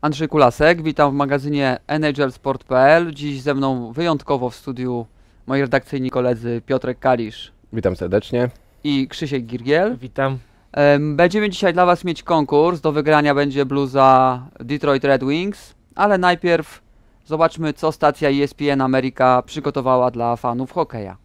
Andrzej Kulasek, witam w magazynie NHLsport.pl. Dziś ze mną wyjątkowo w studiu moi redakcyjni koledzy Piotrek Kalisz Witam serdecznie. i Krzysiek Girgiel. Witam. Em, Będziemy dzisiaj dla Was mieć konkurs. Do wygrania będzie bluza Detroit Red Wings, ale najpierw zobaczmy, co stacja ESPN Ameryka przygotowała dla fanów hokeja.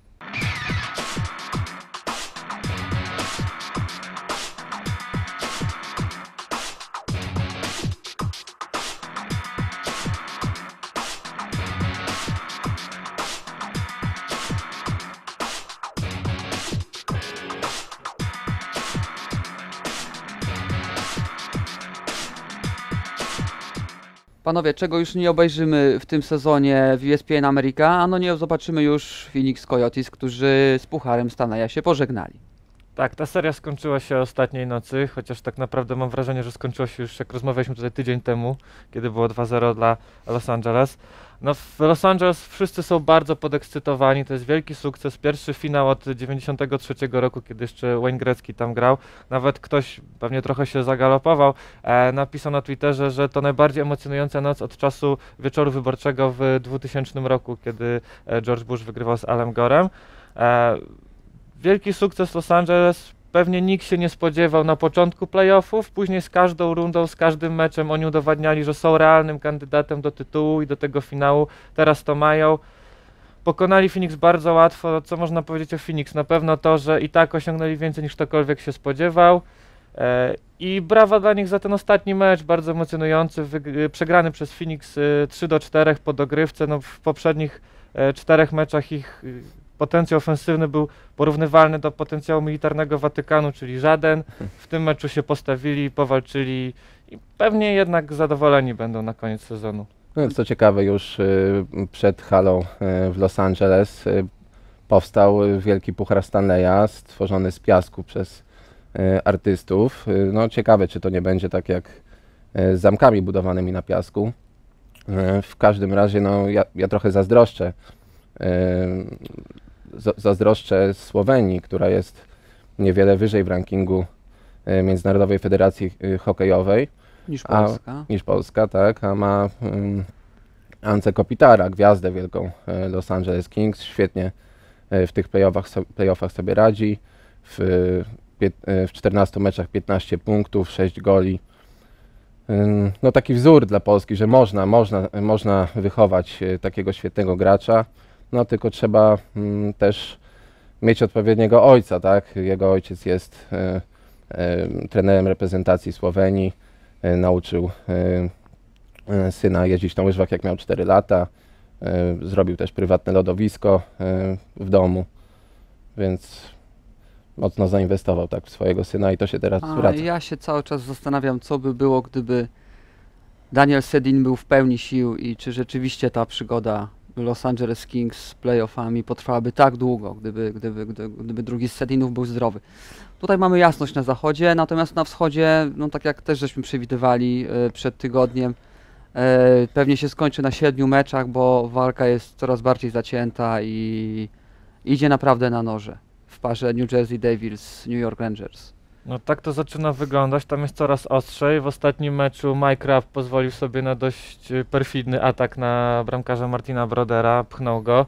Panowie, czego już nie obejrzymy w tym sezonie w ESPN Ameryka? Ano nie zobaczymy już Phoenix Coyotes, którzy z Pucharem Stanleya się pożegnali. Tak, ta seria skończyła się ostatniej nocy, chociaż tak naprawdę mam wrażenie, że skończyła się już jak rozmawialiśmy tutaj tydzień temu, kiedy było 2-0 dla Los Angeles. No w Los Angeles wszyscy są bardzo podekscytowani, to jest wielki sukces, pierwszy finał od 93 roku, kiedy jeszcze Wayne Gretzky tam grał. Nawet ktoś pewnie trochę się zagalopował, e, napisał na Twitterze, że to najbardziej emocjonująca noc od czasu wieczoru wyborczego w 2000 roku, kiedy e, George Bush wygrywał z Alem Gorem. E, wielki sukces Los Angeles. Pewnie nikt się nie spodziewał na początku playoffów, później z każdą rundą, z każdym meczem oni udowadniali, że są realnym kandydatem do tytułu i do tego finału. Teraz to mają. Pokonali Phoenix bardzo łatwo. Co można powiedzieć o Phoenix? Na pewno to, że i tak osiągnęli więcej niż ktokolwiek się spodziewał. E, I brawa dla nich za ten ostatni mecz, bardzo emocjonujący, wyg- przegrany przez Phoenix y, 3 do 4 po dogrywce. No, w poprzednich e, czterech meczach ich potencjał ofensywny był porównywalny do potencjału militarnego Watykanu, czyli żaden. W tym meczu się postawili, powalczyli i pewnie jednak zadowoleni będą na koniec sezonu. No, co ciekawe, już y, przed halą y, w Los Angeles y, powstał wielki puchar Stanleya stworzony z piasku przez artystów. No ciekawe, czy to nie będzie tak jak z zamkami budowanymi na piasku. W każdym razie, no ja, ja trochę zazdroszczę. Za- Zazdroszczę Słowenii, która jest niewiele wyżej w rankingu y, Międzynarodowej Federacji y, Hokejowej. Niż A- Polska. niż Polska, tak, a ma um, Ance Kopitara, gwiazdę wielką e, Los Angeles Kings, świetnie e, w tych playoffach, playoffach sobie radzi, w, e, w 14 meczach 15 punktów, 6 goli. No taki wzór dla Polski, że można, można, można wychować e, takiego świetnego gracza, no tylko trzeba mm, też mieć odpowiedniego ojca, tak, jego ojciec jest e, e, trenerem reprezentacji Słowenii, e, nauczył syna jeździć na łyżwach jak miał 4 lata. Zrobił też prywatne lodowisko w domu, więc mocno zainwestował tak w swojego syna i to się teraz A zwraca. ja się cały czas zastanawiam, co by było, gdyby Daniel Sedin był w pełni sił i czy rzeczywiście ta przygoda Los Angeles Kings z playoffami potrwałaby tak długo, gdyby, gdyby, gdyby, drugi z Sedinów był zdrowy. Tutaj mamy jasność na zachodzie, natomiast na wschodzie, no tak jak też żeśmy przewidywali e, przed tygodniem, e, pewnie się skończy na siedmiu meczach, bo walka jest coraz bardziej zacięta i idzie naprawdę na noże w parze New Jersey Devils, New York Rangers. No tak to zaczyna wyglądać, tam jest coraz ostrzej. W ostatnim meczu Mike Rapp pozwolił sobie na dość e, perfidny atak na bramkarza Martina Brodera, pchnął go.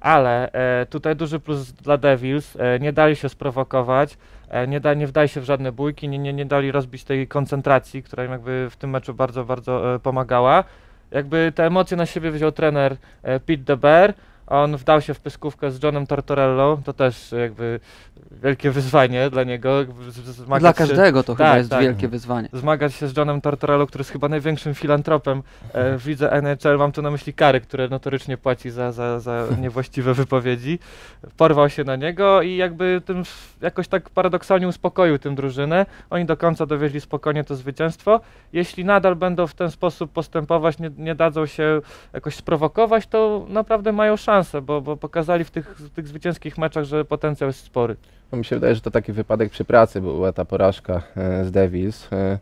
Ale e, tutaj duży plus dla Devils, e, nie dali się sprowokować, e, nie, da, nie wdali się w żadne bójki, nie, nie, nie dali rozbić tej koncentracji, która im jakby w tym meczu bardzo, bardzo e, pomagała. Jakby te emocje na siebie wziął trener e, Pete DeBear, on wdał się w pyskówkę z Johnem Tortorello, to też jakby wielkie wyzwanie dla niego. zmagać Dla się- każdego to chyba tak, jest tak. wielkie wyzwanie. zmagać się z Johnem Tortorello, który jest chyba największym filantropem e, w lidze NHL. Mam tu na myśli kary, które notorycznie płaci za, za, za niewłaściwe wypowiedzi. Porwał się na niego i jakby tym jakoś tak paradoksalnie uspokoił tym drużynę. Oni do końca dowieźli spokojnie to zwycięstwo. Jeśli nadal będą w ten sposób postępować, nie, nie dadzą się jakoś sprowokować, to naprawdę mają szansę, bo, bo pokazali w tych, w tych zwycięskich meczach, że potencjał jest spory. No, mi się wydaje, że to taki wypadek przy pracy była ta porażka e, z Devils, e,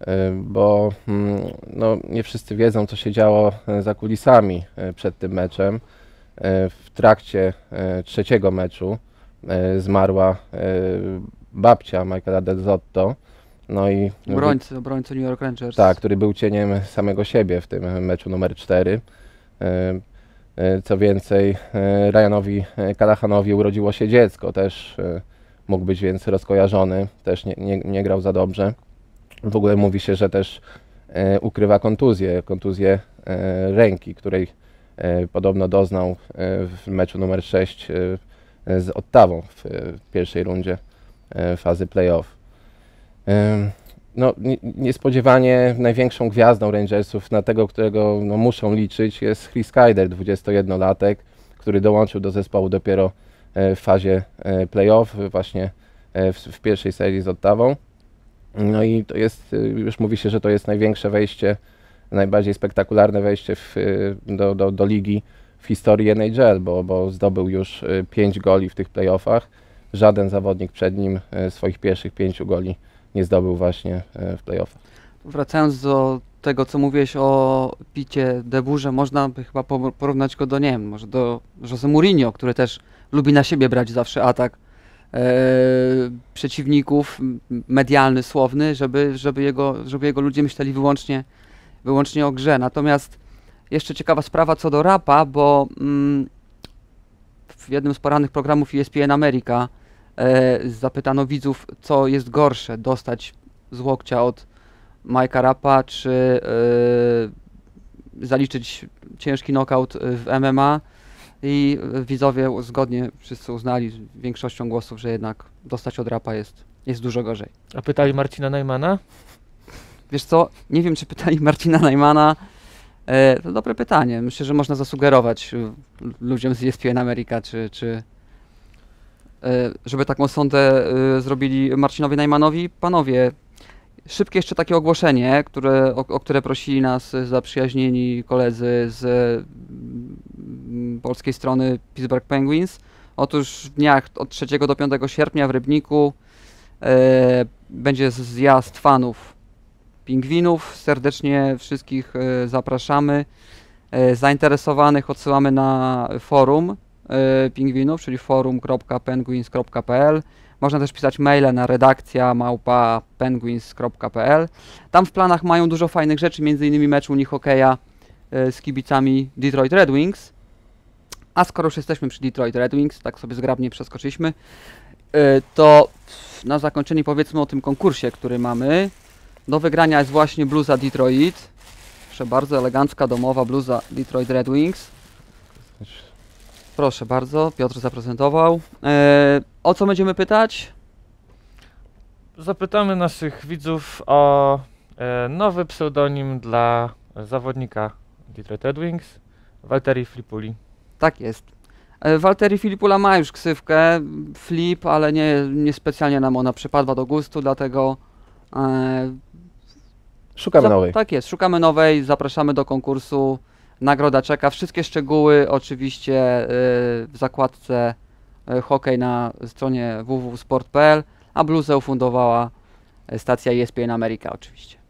e, bo mm, no, nie wszyscy wiedzą, co się działo za kulisami przed tym meczem. W trakcie trzeciego meczu zmarła babcia Michaela Del Zotto, No i Obrońcy, obrońcy New York Rangers. Tak, który był cieniem samego siebie w tym meczu numer 4. Co więcej, e, Ryanowi e, Kalahanowi urodziło się dziecko, też e, mógł być więc rozkojarzony, też nie, nie, nie grał za dobrze. W ogóle mówi się, że też ukrywa kontuzję, kontuzję ręki, której podobno doznał w meczu numer 6 z Ottawą w pierwszej rundzie fazy playoff. No, niespodziewanie największą gwiazdą Rangersów, na tego, którego no, muszą liczyć, jest Chris Kyder, 21-latek, który dołączył do zespołu dopiero e, w fazie e, playoff, właśnie e, w, w pierwszej serii z Ottawą. No i to jest, już mówi się, że to jest największe wejście, najbardziej spektakularne wejście w, do, do, do ligi w historii NHL, bo, bo zdobył już 5 goli w tych playoffach. Żaden zawodnik przed nim swoich pierwszych 5 goli nie zdobył właśnie e, w playoffach. Wracając do tego, co mówiłeś o Picie Deburze, można by chyba porównać go do, nie wiem, może do Jose Mourinho, który też lubi na siebie brać zawsze atak e, przeciwników, medialny, słowny, żeby, żeby, jego, żeby jego ludzie myśleli wyłącznie, wyłącznie o grze. Natomiast jeszcze ciekawa sprawa co do rapa, bo mm, w jednym z porannych programów ESPN America zapytano widzów, co jest gorsze, dostać z łokcia od Majka Rapa, czy e, zaliczyć ciężki knockout w MMA i widzowie zgodnie wszyscy uznali większością głosów, że jednak dostać od Rapa jest, jest dużo gorzej. A pytali Marcina Najmana? Wiesz co, nie wiem czy pytali Marcina Najmana, e, to dobre pytanie. Myślę, że można zasugerować ludziom z ESPN America, czy, czy, E, żeby taką sondę e, zrobili Marcinowi Najmanowi. Panowie, szybkie jeszcze takie ogłoszenie, które, o, o które prosili nas zaprzyjaźnieni koledzy z mm, polskiej strony Pittsburgh Penguins. Otóż w dniach od 3 do 5 sierpnia w Rybniku e, będzie zjazd fanów pingwinów. Serdecznie wszystkich e, zapraszamy. E, zainteresowanych odsyłamy na forum pingwinów, czyli forum.penguins.pl. Można też pisać maile na redakcja małpa penguins.pl. Tam w planach mają dużo fajnych rzeczy, m.in. mecz u nich hokeja y, z kibicami Detroit Red Wings. A skoro już jesteśmy przy Detroit Red Wings, tak sobie zgrabnie przeskoczyliśmy, y, to na zakończenie powiedzmy o tym konkursie, który mamy. Do wygrania jest właśnie bluza Detroit. Proszę bardzo, elegancka domowa bluza Detroit Red Wings. Proszę bardzo, Piotr zaprezentował. E, o co będziemy pytać? Zapytamy naszych widzów o e, nowy pseudonim dla zawodnika Detroit Red Wings, Walteri Flipuli. Tak jest. E, Walteri Filipula ma już ksywkę Flip, ale nie, nie specjalnie nam ona przypadła do gustu, dlatego e, Szukamy nowej. Tak jest, szukamy nowej, zapraszamy do konkursu. Nagroda czeka. Wszystkie szczegóły oczywiście y, w zakładce y, hokej na stronie www.sport.pl, a bluzę ufundowała stacja ESPN America oczywiście.